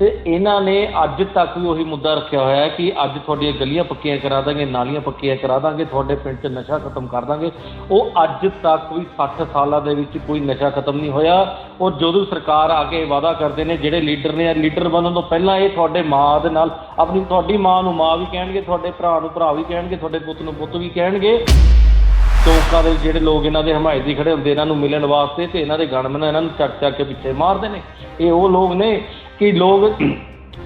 ਤੇ ਇਹਨਾਂ ਨੇ ਅੱਜ ਤੱਕ ਵੀ ਉਹੀ ਮੁੱਦਾ ਰੱਖਿਆ ਹੋਇਆ ਹੈ ਕਿ ਅੱਜ ਤੁਹਾਡੀਆਂ ਗਲੀਆਂ ਪੱਕੀਆਂ ਕਰਾ ਦਾਂਗੇ, ਨਾਲੀਆਂ ਪੱਕੀਆਂ ਕਰਾ ਦਾਂਗੇ, ਤੁਹਾਡੇ ਪਿੰਡ 'ਚ ਨਸ਼ਾ ਖਤਮ ਕਰ ਦਾਂਗੇ। ਉਹ ਅੱਜ ਤੱਕ ਵੀ 60 ਸਾਲਾਂ ਦੇ ਵਿੱਚ ਕੋਈ ਨਸ਼ਾ ਖਤਮ ਨਹੀਂ ਹੋਇਆ। ਉਹ ਜਦੋਂ ਸਰਕਾਰ ਆ ਕੇ ਵਾਅਦਾ ਕਰਦੇ ਨੇ, ਜਿਹੜੇ ਲੀਡਰ ਨੇ, ਲੀਡਰ ਬਣਨ ਤੋਂ ਪਹਿਲਾਂ ਇਹ ਤੁਹਾਡੇ ਮਾਂ ਦੇ ਨਾਲ ਆਪਣੀ, ਤੁਹਾਡੀ ਮਾਂ ਨੂੰ ਮਾਂ ਵੀ ਕਹਿਣਗੇ, ਤੁਹਾਡੇ ਭਰਾ ਨੂੰ ਭਰਾ ਵੀ ਕਹਿਣਗੇ, ਤੁਹਾਡੇ ਪੁੱਤ ਨੂੰ ਪੁੱਤ ਵੀ ਕਹਿਣਗੇ। ਚੌਂਕਾਂ ਦੇ ਜਿਹੜੇ ਲੋਕ ਇਹਨਾਂ ਦੇ ਹਮਾਇਤੀ ਖੜੇ ਹੁੰਦੇ, ਇਹਨਾਂ ਨੂੰ ਮਿਲਣ ਵਾਸਤੇ ਤੇ ਇਹਨਾਂ ਦੇ ਗਣਮਨ ਇਹਨਾਂ ਨੂੰ ਚੱਕ ਚੱਕ ਕੇ ਪਿੱਛੇ ਮਾਰਦੇ ਨੇ। ਇਹ ਉਹ ਲੋਕ ਨੇ ਕਿ ਲੋਕ,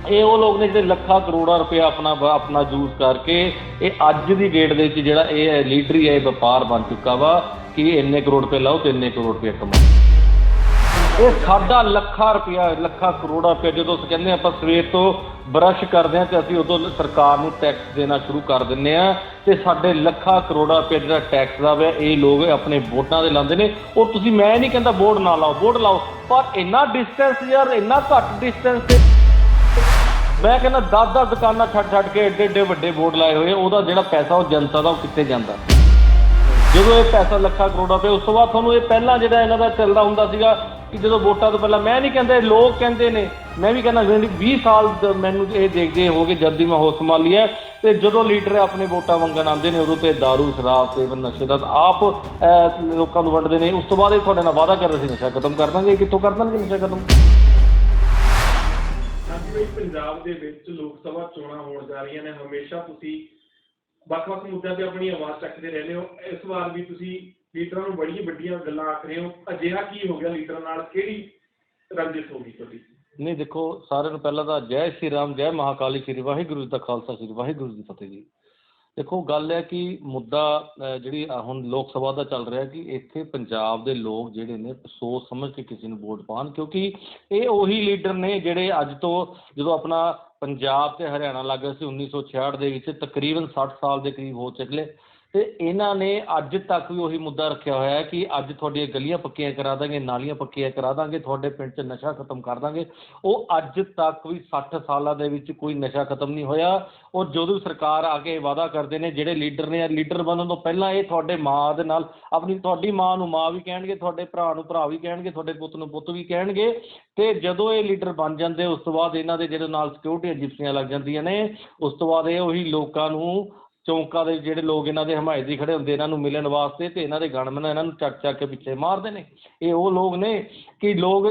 ਇਹ ਉਹ ਲੋਕ ਨੇ ਜਿਹੜੇ ਲੱਖਾਂ ਕਰੋੜਾਂ ਰੁਪਇਆ ਆਪਣਾ ਆਪਣਾ ਯੂਜ਼ ਕਰਕੇ ਇਹ ਅੱਜ ਦੀ ਡੇਟ ਦੇ ਵਿੱਚ ਜਿਹੜਾ ਇਹ ਲੀਡਰੀ ਹੈ, ਇਹ ਵਪਾਰ ਬਣ ਚੁੱਕਾ ਵਾ ਕਿ ਇੰਨੇ ਕਰੋੜ ਰੁਪਏ ਲਾਓ ਤੇ ਇੰਨੇ ਕਰੋੜ ਰੁਪਏ ਕਮਾਓ। ਇਹ ਸਾਡਾ ਲੱਖਾਂ ਰੁਪਇਆ, ਲੱਖਾਂ ਕਰੋੜਾਂ ਰੁਪਇਆ ਜਦੋਂ ਅਸੀਂ ਕਹਿੰਦੇ ਹਾਂ, ਆਪਾਂ ਸਵੇਰ ਤੋਂ ਬਰਸ਼ ਕਰਦੇ ਹਾਂ ਤੇ ਅਸੀਂ ਉਦੋਂ ਸਰਕਾਰ ਨੂੰ ਟੈਕਸ ਦੇਣਾ ਸ਼ੁਰੂ ਕਰ ਦਿੰਦੇ ਆ ਤੇ ਸਾਡੇ ਲੱਖਾਂ ਕਰੋੜਾਂ ਰੁਪਇਆ ਜਿਹੜਾ ਟੈਕਸ ਦਾ ਵਾ, ਇਹ ਲੋਕ ਆਪਣੇ ਵੋਟਾਂ ਦੇ ਲਾਉਂਦੇ ਨੇ। ਉਹ ਤੁਸੀਂ, ਮੈਂ ਨਹੀਂ ਕਹਿੰਦਾ ਵੋਟ ਨਾ ਲਾਓ, ਵੋਟ ਲਾਓ, ਪਰ ਇੰਨਾ ਡਿਸਟੈਂਸ ਯਾਰ, ਇੰਨਾ ਘੱਟ ਡਿਸਟੈਂਸ ਤੇ ਮੈਂ ਕਹਿੰਦਾ 10-10 ਦੁਕਾਨਾਂ ਛੱਡ ਛੱਡ ਕੇ ਏਡੇ ਏਡੇ ਵੱਡੇ ਬੋਰਡ ਲਾਏ ਹੋਏ ਉਹਦਾ ਜਿਹੜਾ ਪੈਸਾ ਉਹ ਜਨਤਾ ਦਾ ਉਹ ਕਿੱਥੇ ਜਾਂਦਾ? ਜਦੋਂ ਇਹ ਪੈਸਾ ਲੱਖਾਂ ਕਰੋੜਾਂ ਰੁਪਏ ਉਸ ਤੋਂ ਬਾਅਦ ਤੁਹਾਨੂੰ ਇਹ ਪਹਿਲਾਂ ਜਿਹੜਾ ਇਹਨਾਂ ਦਾ ਚੱਲਦਾ ਹੁੰਦਾ ਸੀਗਾ ਕਿ ਜਦੋਂ ਵੋਟਾਂ ਤੋਂ ਪਹਿਲਾਂ ਮੈਂ ਨਹੀਂ ਕਹਿੰਦਾ, ਲੋਕ ਕਹਿੰਦੇ ਨੇ, ਮੈਂ ਵੀ ਕਹਿੰਦਾ ਜਿਹੜੀ 20 ਸਾਲ ਮੈਨੂੰ ਇਹ ਦੇਖਦੇ ਹੋ ਗਏ ਜਦ ਦੀ ਮੈਂ ਹੋਸ਼ ਸੰਭਾਲੀ ਹੈ ਤੇ ਜਦੋਂ ਲੀਡਰ ਆਪਣੇ ਵੋਟਾਂ ਮੰਗਣ ਆਉਂਦੇ ਨੇ ਉਦੋਂ ਤੇ दारू, ਸ਼ਰਾਬ, ਸੇਵਨ, ਨਸ਼ੇ ਦਾ ਆਪ ਲੋਕਾਂ ਨੂੰ ਵੰਡਦੇ ਨੇ। ਉਸ ਤੋਂ ਬਾਅਦ ਇਹ ਤੁਹਾਡੇ ਨਾਲ ਵਾਅਦਾ ਕਰਦੇ ਸੀ, ਨਸ਼ਾ ਖਤਮ ਕਰ ਦਾਂਗੇ। ਕਿੱਥੋਂ ਕਰ ਦਾਂਗੇ ਨਸ਼ਾ ਖਤਮ? ਹਾਂਜੀ ਪੰਜਾਬ ਦੇ ਵਿੱਚ ਲੋਕ ਸਭਾ ਚੋਣਾਂ ਹੋਣ ਜਾ ਰਹੀਆਂ ਨੇ। ਹਮੇਸ਼ਾ ਤੁਸੀਂ ਵੱਖ-ਵੱਖ ਮੁੱਦਿਆਂ ਤੇ ਆਪਣੀ ਆਵਾਜ਼ ਚੱਕਦੇ ਰਹਿੰਦੇ ਹੋ। ਇਸ ਵਾਰ ਵੀ ਤੁਸੀਂ ਲੀਡਰਾਂ ਨੂੰ ਬੜੀਆਂ ਵੱਡੀਆਂ ਗੱਲਾਂ ਆਖ ਰਹੇ ਹੋ। ਅਜਿਹਾ ਕੀ ਹੋ ਗਿਆ ਲੀਡਰਾਂ ਨਾਲ? ਕਿਹੜੀ ਰੰਜਿਸ਼ ਹੋ ਗਈ ਤੁਹਾਡੀ? ਨਹੀਂ, ਦੇਖੋ, ਸਾਰਿਆਂ ਨੂੰ ਪਹਿਲਾਂ ਤਾਂ ਜੈ ਸ਼੍ਰੀ ਰਾਮ, ਜੈ ਮਹਾਕਾਲੀ ਸ਼੍ਰੀ ਵਾਹਿਗੁਰੂ ਜੀ ਦਾ ਖਾਲਸਾ, ਸ਼੍ਰੀ ਵਾਹਿਗੁਰੂ ਜੀ ਫਤਿਹ ਜੀ। ਦੇਖੋ, ਗੱਲ ਹੈ ਕਿ ਮੁੱਦਾ ਜਿਹੜੀ ਹੁਣ ਲੋਕ ਸਭਾ ਦਾ ਚੱਲ ਰਿਹਾ ਕਿ ਇੱਥੇ ਪੰਜਾਬ ਦੇ ਲੋਕ ਜਿਹੜੇ ਨੇ ਸੋਚ ਸਮਝ ਕੇ ਕਿਸੇ ਨੂੰ ਵੋਟ ਪਾਉਣ, ਕਿਉਂਕਿ ਇਹ ਉਹੀ ਲੀਡਰ ਨੇ ਜਿਹੜੇ ਅੱਜ ਤੋਂ ਜਦੋਂ ਆਪਣਾ ਪੰਜਾਬ ਤੇ ਹਰਿਆਣਾ ਲੱਗਾ ਸੀ 1966 ਦੇ ਵਿੱਚ ਤਕਰੀਬਨ 60 ਸਾਲ ਦੇ ਕਰੀਬ ਹੋ ਚੱਲੇ ਤੇ ਇਹਨਾਂ ਨੇ ਅੱਜ ਤੱਕ ਵੀ ਉਹੀ ਮੁੱਦਾ ਰੱਖਿਆ ਹੋਇਆ ਹੈ ਕਿ ਅੱਜ ਤੁਹਾਡੀਆਂ ਗਲੀਆਂ ਪੱਕੀਆਂ ਕਰਾ ਦਾਂਗੇ, ਨਾਲੀਆਂ ਪੱਕੀਆਂ ਕਰਾ ਦਾਂਗੇ, ਤੁਹਾਡੇ ਪਿੰਡ 'ਚ ਨਸ਼ਾ ਖਤਮ ਕਰ ਦਾਂਗੇ। ਉਹ ਅੱਜ ਤੱਕ ਵੀ 60 ਸਾਲਾਂ ਦੇ ਵਿੱਚ ਕੋਈ ਨਸ਼ਾ ਖਤਮ ਨਹੀਂ ਹੋਇਆ। ਔਰ ਜਦੋਂ ਸਰਕਾਰ ਆ ਕੇ ਵਾਅਦਾ ਕਰਦੇ ਨੇ, ਜਿਹੜੇ ਲੀਡਰ ਨੇ, ਲੀਡਰ ਬਣਨ ਤੋਂ ਪਹਿਲਾਂ ਇਹ ਤੁਹਾਡੇ ਮਾਂ ਦੇ ਨਾਲ, ਆਪਣੀ ਤੁਹਾਡੀ ਮਾਂ ਨੂੰ ਮਾਂ ਵੀ ਕਹਿਣਗੇ, ਤੁਹਾਡੇ ਭਰਾ ਨੂੰ ਭਰਾ ਵੀ ਕਹਿਣਗੇ, ਤੁਹਾਡੇ ਪੁੱਤ ਨੂੰ ਪੁੱਤ ਵੀ ਕਹਿਣਗੇ। ਤੇ ਜਦੋਂ ਇਹ ਲੀਡਰ ਬਣ ਜਾਂਦੇ, ਉਸ ਤੋਂ ਬਾਅਦ ਇਹਨਾਂ ਦੇ ਜਿਹੜੇ ਨਾਲ ਸਿਕਿਉਰਿਟੀ ਏਜੰਸੀਆਂ ਲੱਗ ਜਾਂਦੀਆਂ ਨੇ, ਉਸ ਤੋਂ ਬਾਅਦ ਇਹ ਉਹੀ ਲੋਕਾਂ ਨੂੰ ਚੌਂਕਾਂ ਦੇ ਜਿਹੜੇ ਲੋਕ ਇਹਨਾਂ ਦੇ ਹਮਾਇਤੀ ਖੜੇ ਹੁੰਦੇ, ਇਹਨਾਂ ਨੂੰ ਮਿਲਣ ਵਾਸਤੇ ਤੇ ਇਹਨਾਂ ਦੇ ਗਣਮਨ ਇਹਨਾਂ ਨੂੰ ਚੱਕ ਚੱਕ ਕੇ ਪਿੱਛੇ ਮਾਰਦੇ ਨੇ। ਇਹ ਉਹ ਲੋਕ ਨੇ ਕਿ ਲੋਕ,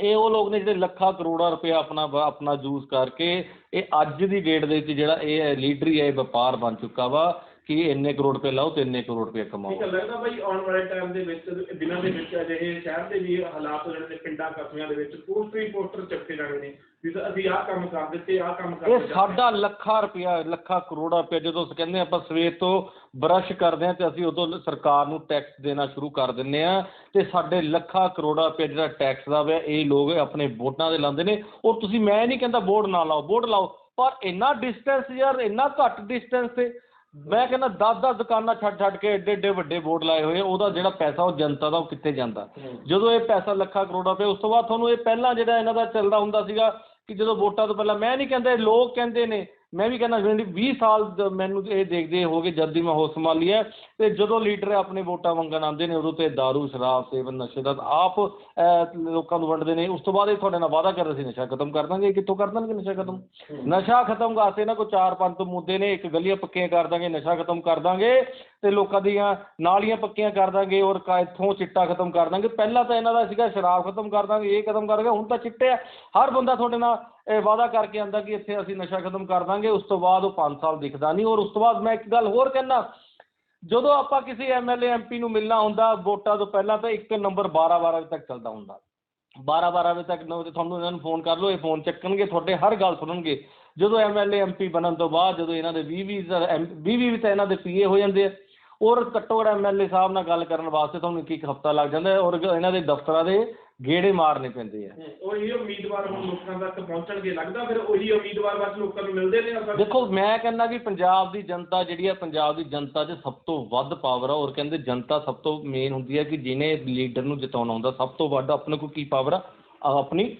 ਇਹ ਉਹ ਲੋਕ ਨੇ ਜਿਹੜੇ ਲੱਖਾਂ ਕਰੋੜਾਂ ਰੁਪਇਆ ਆਪਣਾ ਆਪਣਾ ਯੂਜ਼ ਕਰਕੇ ਇਹ ਅੱਜ ਦੀ ਡੇਟ ਦੇ ਵਿੱਚ ਜਿਹੜਾ ਇਹ ਲੀਡਰੀ ਹੈ, ਇਹ ਵਪਾਰ ਬਣ ਚੁੱਕਾ ਵਾ। ਕਿ ਇੰਨੇ ਕਰੋੜ ਰੁਪਏ ਲਾਓ ਤੇ ਇੰਨੇ ਕਰੋੜ ਰੁਪਏ ਕਮਾਓ। ਠੀਕ ਹੈ ਲੱਗਦਾ ਬਾਈ ਆਉਣ ਵਾਲੇ ਟਾਈਮ ਦੇ ਵਿੱਚ ਦਿਨਾਂ ਦੇ ਵਿੱਚ ਅਜਿਹੇ ਸ਼ਹਿਰ ਦੇ ਵੀ ਹਾਲਾਤ ਹੋ ਜਾਣੇ ਨੇ ਪਿੰਡਾਂ ਕਸਬਿਆਂ ਦੇ ਵਿੱਚ ਪੋਸਟਰ ਪੋਸਟਰ ਚੱਕੇ ਜਾਣੇ ਨੇ ਵੀ ਅਸੀਂ ਆਹ ਕੰਮ ਕਰ ਦਿੱਤੇ ਆਹ ਕੰਮ ਕਰ ਇਹ ਸਾਡਾ ਲੱਖਾਂ ਰੁਪਇਆ ਲੱਖਾਂ ਕਰੋੜਾਂ ਰੁਪਇਆ ਜਦੋਂ ਅਸੀਂ ਕਹਿੰਦੇ ਆਪਾਂ ਸਵੇਰ ਤੋਂ ਬਰਸ਼ ਕਰਦੇ ਹਾਂ ਤੇ ਅਸੀਂ ਉਦੋਂ ਸਰਕਾਰ ਨੂੰ ਟੈਕਸ ਦੇਣਾ ਸ਼ੁਰੂ ਕਰ ਦਿੰਦੇ ਆ ਤੇ ਸਾਡੇ ਲੱਖਾਂ ਕਰੋੜਾਂ ਰੁਪਇਆ ਜਿਹੜਾ ਟੈਕਸ ਦਾ ਵਾ ਇਹ ਲੋਕ ਆਪਣੇ ਵੋਟਾਂ ਦੇ ਲਾਉਂਦੇ ਨੇ। ਔਰ ਤੁਸੀਂ ਮੈਂ ਨਹੀਂ ਕਹਿੰਦਾ ਬੋਰਡ ਨਾ ਲਾਓ ਬੋਰਡ ਲਾਓ ਪਰ ਇੰਨਾ ਡਿਸਟੈਂਸ ਯਾਰ ਇੰਨਾ ਘੱਟ ਡਿਸਟੈਂਸ ਤੇ ਮੈਂ ਕਹਿੰਦਾ 10-10 ਦੁਕਾਨਾਂ ਛੱਡ ਛੱਡ ਕੇ ਏਡੇ ਏਡੇ ਵੱਡੇ ਬੋਰਡ ਲਾਏ ਹੋਏ ਆ, ਉਹਦਾ ਜਿਹੜਾ ਪੈਸਾ ਉਹ ਜਨਤਾ ਦਾ ਉਹ ਕਿੱਥੇ ਜਾਂਦਾ? ਜਦੋਂ ਇਹ ਪੈਸਾ ਲੱਖਾਂ ਕਰੋੜਾਂ ਰੁਪਏ ਉਸ ਤੋਂ ਬਾਅਦ ਤੁਹਾਨੂੰ ਇਹ ਪਹਿਲਾਂ ਜਿਹੜਾ ਇਹਨਾਂ ਦਾ ਚੱਲਦਾ ਹੁੰਦਾ ਸੀਗਾ ਕਿ ਜਦੋਂ ਵੋਟਾਂ ਤੋਂ ਪਹਿਲਾਂ ਮੈਂ ਨਹੀਂ ਕਹਿੰਦਾ ਲੋਕ ਕਹਿੰਦੇ ਨੇ ਮੈਂ ਵੀ ਕਹਿੰਦਾ ਜਿਹੜੀ 20 ਸਾਲ ਮੈਨੂੰ ਇਹ ਦੇਖਦੇ ਹੋ ਗਏ ਜਦ ਦੀ ਮੈਂ ਹੋਸ਼ ਸੰਭਾਲੀ ਹੈ ਤੇ ਜਦੋਂ ਲੀਡਰ ਆਪਣੇ ਵੋਟਾਂ ਮੰਗਣ ਆਉਂਦੇ ਨੇ ਉਦੋਂ ਤੇ दारू ਸ਼ਰਾਬ ਸੇਵਨ ਨਸ਼ੇ ਦਾ ਆਪ ਲੋਕਾਂ ਨੂੰ ਵੰਡਦੇ ਨੇ ਉਸ ਤੋਂ ਬਾਅਦ ਇਹ ਤੁਹਾਡੇ ਨਾਲ ਵਾਅਦਾ ਕਰਦੇ ਸੀ ਨਸ਼ਾ ਖਤਮ ਕਰ ਦਾਂਗੇ ਕਿੱਥੋਂ ਕਰ ਦਾਂਗੇ ਨਸ਼ਾ ਖਤਮ? ਨਸ਼ਾ ਖਤਮ ਵਾਸਤੇ ਨਾ ਕੋਈ ਚਾਰ ਪੰਜ ਤੋਂ ਮੁੱਦੇ ਨੇ ਇੱਕ ਗਲੀਆਂ ਪੱਕੀਆਂ ਕਰ ਦਾਂਗੇ ਨਸ਼ਾ ਖਤਮ ਕਰ ਦਾਂਗੇ ਤੇ ਲੋਕਾਂ ਦੀਆਂ ਨਾਲੀਆਂ ਪੱਕੀਆਂ ਕਰ ਦਾਂਗੇ ਔਰ ਇੱਥੋਂ ਚਿੱਟਾ ਖਤਮ ਕਰ ਦਾਂਗੇ। ਪਹਿਲਾਂ ਤਾਂ ਇਹਨਾਂ ਦਾ ਸੀਗਾ ਸ਼ਰਾਬ ਖਤਮ ਕਰ ਦਾਂਗੇ ਇਹ ਖਤਮ ਕਰ ਦਾਂਗੇ ਹੁਣ ਤਾਂ ਚਿੱਟੇ ਆ। ਹਰ ਬੰਦਾ ਤੁਹਾਡੇ ਨਾਲ ਇਹ ਵਾਅਦਾ ਕਰਕੇ ਆਂਦਾ ਕਿ ਇੱਥੇ ਅਸੀਂ ਨਸ਼ਾ ਖਤਮ ਕਰ ਦਾਂਗੇ। ਉਸ ਤੋਂ ਬਾਅਦ ਉਹ 5 ਸਾਲ ਦਿਖਦਾ ਨਹੀਂ। ਔਰ ਉਸ ਤੋਂ ਬਾਅਦ ਮੈਂ ਇੱਕ ਗੱਲ ਹੋਰ ਕਹਿਣਾ ਜਦੋਂ ਆਪਾਂ ਕਿਸੇ ਐਮਐਲਏ ਐਮਪੀ ਨੂੰ ਮਿਲਣਾ ਹੁੰਦਾ, ਵੋਟਾਂ ਤੋਂ ਪਹਿਲਾਂ ਤਾਂ ਇੱਕ ਨੰਬਰ 12 12 ਵਜੇ ਤੱਕ ਚੱਲਦਾ ਹੁੰਦਾ। 12 12 ਵਜੇ ਤੱਕ ਨੋ- ਤੁਹਾਨੂੰ ਇਹਨਾਂ ਨੂੰ ਫੋਨ ਕਰ ਲਓ, ਇਹ ਫੋਨ ਚੱਕਣਗੇ, ਤੁਹਾਡੇ ਹਰ ਗੱਲ ਸੁਣਨਗੇ। ਜਦੋਂ ਐਮਐਲਏ ਐਮਪੀ ਬਣਨ ਤੋਂ ਬਾਅਦ, ਜਦੋਂ ਇਹਨਾਂ ਦੇ 20 20 20 ਵੀ ਤਾਂ ਇਹਨਾਂ ਦੇ ਪੀਏ ਹੋ ਜਾਂਦੇ ਆ। ਔਰ ਘੱਟੋ ਘੱਟ ਐਮਐਲਏ ਸਾਹਿਬ ਨਾਲ ਗੱਲ ਕਰਨ ਵਾਸਤੇ ਤੁਹਾਨੂੰ ਇੱਕ ਇੱਕ ਹਫਤਾ ਲੱਗ ਜਾਂਦਾ ਔਰ ਇਹਨਾਂ ਦੇ ਦਫ਼ਤਰਾਂ ਦੇ ਗੇੜੇ ਮਾਰਨੇ ਪੈਂਦੇ ਆ। ਉਹੀ ਉਮੀਦਵਾਰ ਹੁਣ ਲੋਕਾਂ ਤੱਕ ਪਹੁੰਚਣਗੇ ਲੱਗਦਾ ਫਿਰ ਉਹੀ ਉਮੀਦਵਾਰ ਬਸ ਲੋਕਾਂ ਨੂੰ ਮਿਲਦੇ ਨੇ ਅਸਲ ਦੇਖੋ ਮੈਂ ਕਹਿੰਦਾ ਕਿ ਪੰਜਾਬ ਦੀ ਜਨਤਾ ਜਿਹੜੀ ਹੈ ਪੰਜਾਬ ਦੀ ਜਨਤਾ 'ਚ ਸਭ ਤੋਂ ਵੱਧ ਪਾਵਰ ਆ ਔਰ ਕਹਿੰਦੇ ਜਨਤਾ ਸਭ ਤੋਂ ਮੇਨ ਹੁੰਦੀ ਹੈ ਕਿ ਜਿਹਨੇ ਲੀਡਰ ਨੂੰ ਜਿਤਾਉਣਾ ਹੁੰਦਾ ਸਭ ਤੋਂ ਵੱਧ ਆਪਣੇ ਕੋਲ ਕੀ ਪਾਵਰ ਆ? ਆ ਆਪਣੀ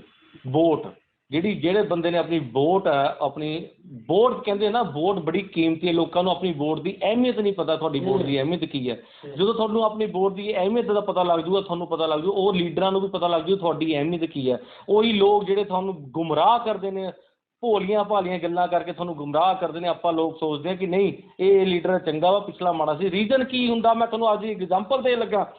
ਵੋਟ ਜਿਹੜੀ ਜਿਹੜੇ ਬੰਦੇ ਨੇ ਆਪਣੀ ਵੋਟ ਹੈ ਆਪਣੀ ਵੋਟ ਕਹਿੰਦੇ ਨਾ ਵੋਟ ਬੜੀ ਕੀਮਤੀ ਹੈ ਲੋਕਾਂ ਨੂੰ ਆਪਣੀ ਵੋਟ ਦੀ ਅਹਿਮੀਅਤ ਨਹੀਂ ਪਤਾ ਤੁਹਾਡੀ ਵੋਟ ਦੀ ਅਹਿਮੀਅਤ ਕੀ ਹੈ। ਜਦੋਂ ਤੁਹਾਨੂੰ ਆਪਣੀ ਵੋਟ ਦੀ ਅਹਿਮੀਅਤ ਦਾ ਪਤਾ ਲੱਗ ਜੂਗਾ ਤੁਹਾਨੂੰ ਪਤਾ ਲੱਗ ਜੂ ਉਹ ਲੀਡਰਾਂ ਨੂੰ ਵੀ ਪਤਾ ਲੱਗ ਜੂ ਤੁਹਾਡੀ ਅਹਿਮੀਅਤ ਕੀ ਹੈ। ਉਹੀ ਲੋਕ ਜਿਹੜੇ ਤੁਹਾਨੂੰ ਗੁੰਮਰਾਹ ਕਰਦੇ ਨੇ ਭੋਲੀਆਂ ਭਾਲੀਆਂ ਗੱਲਾਂ ਕਰਕੇ ਤੁਹਾਨੂੰ ਗੁੰਮਰਾਹ ਕਰਦੇ ਨੇ ਆਪਾਂ ਲੋਕ ਸੋਚਦੇ ਆ ਕਿ ਨਹੀਂ ਇਹ ਲੀਡਰ ਚੰਗਾ ਵਾ ਪਿਛਲਾ ਮਾੜਾ ਸੀ। ਰੀਜ਼ਨ ਕੀ ਹੁੰਦਾ? ਮੈਂ ਤੁਹਾਨੂੰ ਅੱਜ ਐਗਜ਼ਾਮਪਲ ਦੇ ਲੱਗਾ।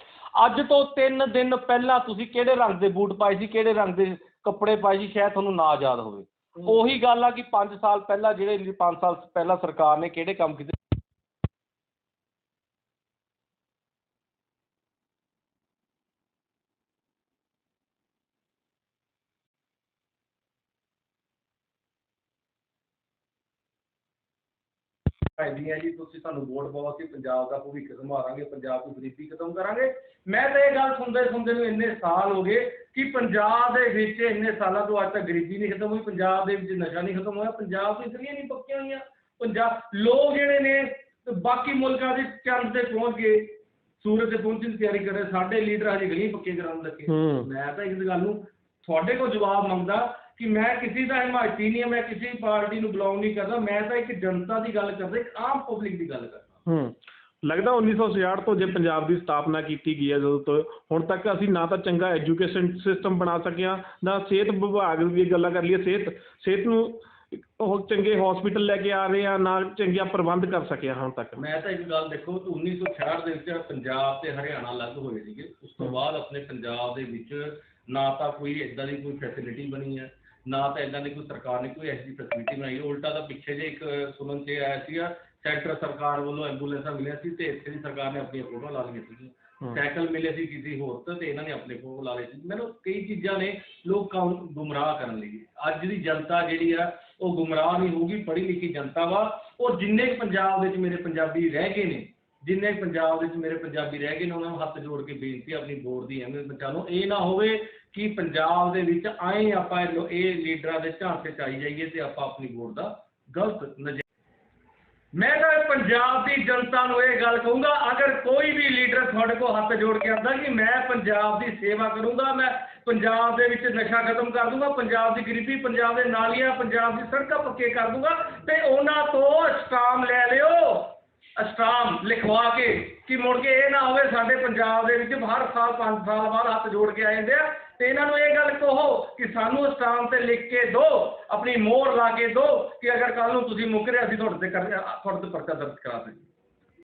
ਅੱਜ ਤੋਂ 3 ਦਿਨ ਪਹਿਲਾਂ ਤੁਸੀਂ ਕਿਹੜੇ ਰੰਗ ਦੇ ਬੂਟ ਪਾਏ ਸੀ ਕਿਹੜੇ ਰੰਗ ਦੇ ਕੱਪੜੇ ਪਾਏ ਸੀ ਸ਼ਾਇਦ ਤੁਹਾਨੂੰ ਨਾ ਯਾਦ ਹੋਵੇ। ਉਹੀ ਗੱਲ ਆ ਕਿ 5 ਸਾਲ ਪਹਿਲਾਂ ਜਿਹੜੇ 5 ਸਾਲ ਪਹਿਲਾਂ ਸਰਕਾਰ ਨੇ ਕਿਹੜੇ ਕੰਮ ਕੀਤੇ? ਪੈਂਦੀਆਂ ਜੀ ਤੁਸੀਂ ਸਾਨੂੰ ਵੋਟ ਪਾਓ ਅਸੀਂ ਪੰਜਾਬ ਦਾ ਭਵਿੱਖ ਸੰਭਾਲਾਂਗੇ ਪੰਜਾਬ ਦੀ ਗਰੀਬੀ ਖਤਮ ਕਰਾਂਗੇ। ਮੈਂ ਤਾਂ ਇਹ ਗੱਲ ਸੁਣਦੇ ਸੁਣਦੇ ਨੂੰ ਇੰਨੇ ਸਾਲ ਹੋ ਗਏ ਕਿ ਪੰਜਾਬ ਦੇ ਵਿੱਚ ਇੰਨੇ ਸਾਲਾਂ ਤੋਂ ਅੱਜ ਤੱਕ ਗਰੀਬੀ ਨਹੀਂ ਖਤਮ ਹੋਈ ਪੰਜਾਬ ਦੇ ਵਿੱਚ ਨਸ਼ਾ ਨਹੀਂ ਖਤਮ ਹੋਇਆ ਪੰਜਾਬ ਦੀ ਇਤਨੀਆਂ ਨਹੀਂ ਪੱਕੀਆਂ ਹੋਈਆਂ। ਪੰਜਾਬ ਲੋਕ ਜਿਹੜੇ ਨੇ ਤੇ ਬਾਕੀ ਮੁਲਕਾਂ ਦੇ ਚੰਦ ਤੇ ਪਹੁੰਚ ਗਏ ਸੂਰਜ ਤੇ ਪਹੁੰਚਣ ਦੀ ਤਿਆਰੀ ਕਰ ਰਹੇ ਸਾਡੇ ਲੀਡਰ ਹਜੇ ਗਲੀਆਂ ਪੱਕੀਆਂ ਕਰਾਉਣ ਲੱਗੇ। ਮੈਂ ਤਾਂ ਇਸ ਗੱਲ ਨੂੰ ਤੁਹਾਡੇ ਕੋਲ ਜਵਾਬ ਮੰਗਦਾ ਕਿ ਮੈਂ ਕਿਸੇ ਦਾ ਹਿਮਾਇਤੀ ਨਹੀਂ ਮੈਂ ਕਿਸੇ ਪਾਰਟੀ ਨੂੰ ਬਿਲੋਂਗ ਨਹੀਂ ਕਰਦਾ ਮੈਂ ਤਾਂ ਇੱਕ ਜਨਤਾ ਦੀ ਗੱਲ ਕਰਦਾ ਇੱਕ ਆਮ ਪਬਲਿਕ ਦੀ ਗੱਲ ਕਰਦਾ। ਹੂੰ ਲੱਗਦਾ 1966 ਤੋਂ ਜੇ ਪੰਜਾਬ ਦੀ ਸਥਾਪਨਾ ਕੀਤੀ ਗਈ ਹੈ ਜਦੋਂ ਤੋਂ ਹੁਣ ਤੱਕ ਅਸੀਂ ਨਾ ਤਾਂ ਚੰਗਾ ਐਜੂਕੇਸ਼ਨ ਸਿਸਟਮ ਬਣਾ ਸਕਿਆ ਨਾ ਸਿਹਤ ਵਿਭਾਗ ਦੀ ਗੱਲਾਂ ਕਰ ਲਈਏ ਸਿਹਤ ਸਿਹਤ ਨੂੰ ਉਹ ਚੰਗੇ ਹਸਪੀਟਲ ਲੈ ਕੇ ਆ ਰਹੇ ਆ ਨਾ ਚੰਗੀਆਂ ਪ੍ਰਬੰਧ ਕਰ ਸਕਿਆ ਹੁਣ ਤੱਕ। ਮੈਂ ਤਾਂ ਇੱਕ ਗੱਲ ਦੇਖੋ ਕਿ 1966 ਦੇ ਵਿੱਚ ਪੰਜਾਬ ਤੇ ਹਰਿਆਣਾ ਅਲੱਗ ਹੋਏ ਸੀਗੇ ਉਸ ਤੋਂ ਬਾਅਦ ਆਪਣੇ ਪੰਜਾਬ ਦੇ ਵਿੱਚ ਨਾ ਤਾਂ ਕੋਈ ਇਦਾਂ ਦੀ ਕੋਈ ਫੈਸਿਲਿਟੀ ਬਣੀ ਹੈ ਨਾ ਤਾਂ ਇਦਾਂ ਦੀ ਕੋਈ ਸਰਕਾਰ ਨੇ ਕੋਈ ਐਸੀ ਫੈਸਿਲਿਟੀ ਬਣਾਈ। ਉਲਟਾ ਤਾਂ ਪਿੱਛੇ ਜੇ ਇੱਕ ਸੁਣਨ 'ਚ ਆਇਆ ਸੀਗਾ ਸੈਂਟਰ ਸਰਕਾਰ ਵੱਲੋਂ ਐਂਬੂਲੈਂਸਾਂ ਮਿਲੀਆਂ ਸੀ ਤੇ ਇੱਥੇ ਦੀ ਸਰਕਾਰ ਨੇ ਆਪਣੀਆਂ ਫੋਟੋਆਂ ਲਾ ਲਈਆਂ ਸੀਗੀਆਂ। ਸਾਈਕਲ ਮਿਲੇ ਸੀ ਕਿਸੇ ਹੋਰ ਤੋਂ ਤੇ ਇਹਨਾਂ ਨੇ ਆਪਣੇ ਫੋਟੋ ਲਾ ਲਏ ਸੀ। ਮੈਨੂੰ ਕਈ ਚੀਜ਼ਾਂ ਨੇ ਲੋਕਾਂ ਨੂੰ ਗੁੰਮਰਾਹ ਕਰਨ ਲਈ। ਅੱਜ ਦੀ ਜਨਤਾ ਜਿਹੜੀ ਆ ਉਹ ਗੁੰਮਰਾਹ ਨਹੀਂ ਹੋਊਗੀ ਪੜ੍ਹੀ ਲਿਖੀ ਜਨਤਾ ਵਾ। ਉਹ ਜਿੰਨੇ ਪੰਜਾਬ ਵਿੱਚ ਮੇਰੇ ਪੰਜਾਬੀ ਰਹਿ ਗਏ ਨੇ ਜਿੰਨੇ ਪੰਜਾਬ ਵਿੱਚ ਮੇਰੇ ਪੰਜਾਬੀ ਰਹਿ ਗਏ ਨੇ, ਉਹਨਾਂ ਨੂੰ ਹੱਥ ਜੋੜ ਕੇ ਬੇਨਤੀ ਆਪਣੀ ਵੋਟ ਦੀ ਅਹਿਮੀਅਤ ਬਚਾਉਣ ਇਹ ਨਾ ਹੋਵੇ ਕਿ ਪੰਜਾਬ ਦੇ ਵਿੱਚ ਆਏ ਆਪਾਂ ਇਹ ਲੋ- ਇਹ ਲੀਡਰਾਂ ਦੇ ਝਾਂਸੇ ਚ ਆਈ ਜਾਈਏ ਤੇ ਆਪਾਂ ਆਪਣੀ ਵੋਟ ਦਾ ਗਲਤ ਨਜ਼ਰ ਮੈਂ ਤਾਂ ਪੰਜਾਬ ਦੀ ਜਨਤਾ ਨੂੰ ਇਹ ਗੱਲ ਕਹੂੰਗਾ, ਅਗਰ ਕੋਈ ਵੀ ਲੀਡਰ ਤੁਹਾਡੇ ਕੋਲ ਹੱਥ ਜੋੜ ਕੇ ਆਉਂਦਾ ਕਿ ਮੈਂ ਪੰਜਾਬ ਦੀ ਸੇਵਾ ਕਰੂੰਗਾ, ਮੈਂ ਪੰਜਾਬ ਦੇ ਵਿੱਚ ਨਸ਼ਾ ਖਤਮ ਕਰ ਦੂੰਗਾ, ਪੰਜਾਬ ਦੀ ਗਰੀਬੀ, ਪੰਜਾਬ ਦੇ ਨਾਲੀਆਂ, ਪੰਜਾਬ ਦੀ ਸੜਕਾਂ ਪੱਕੇ ਕਰ ਦੂੰਗਾ, ਤੇ ਉਹਨਾਂ ਤੋਂ ਸਟਾਮ ਲੈ ਲਿਓ। ਅਸਟਾਮ ਲਿਖਵਾ ਕੇ ਕਿ ਮੁੜ ਕੇ ਇਹ ਨਾ ਹੋਵੇ ਸਾਡੇ ਪੰਜਾਬ ਦੇ ਵਿੱਚ ਹਰ ਸਾਲ 5 ਸਾਲ ਬਾਅਦ ਹੱਥ ਜੋੜ ਕੇ ਆ ਜਾਂਦੇ ਆ। ਤੇ ਇਹਨਾਂ ਨੂੰ ਇਹ ਗੱਲ ਕਹੋ ਕਿ ਸਾਨੂੰ ਅਸਟਾਮ ਤੇ ਲਿਖ ਕੇ ਦਿਓ ਆਪਣੀ ਮੋਹਰ ਲਾ ਕੇ ਦਿਓ ਕਿ ਅਗਰ ਕੱਲ ਨੂੰ ਤੁਸੀਂ ਮੁੱਕਰੇ ਅਸੀਂ ਤੁਹਾਡੇ ਤੇ ਕਰ ਤੁਹਾਡੇ ਤੇ ਪਰਚਾ ਦਰਜ ਕਰਾ ਦੇਈਏ।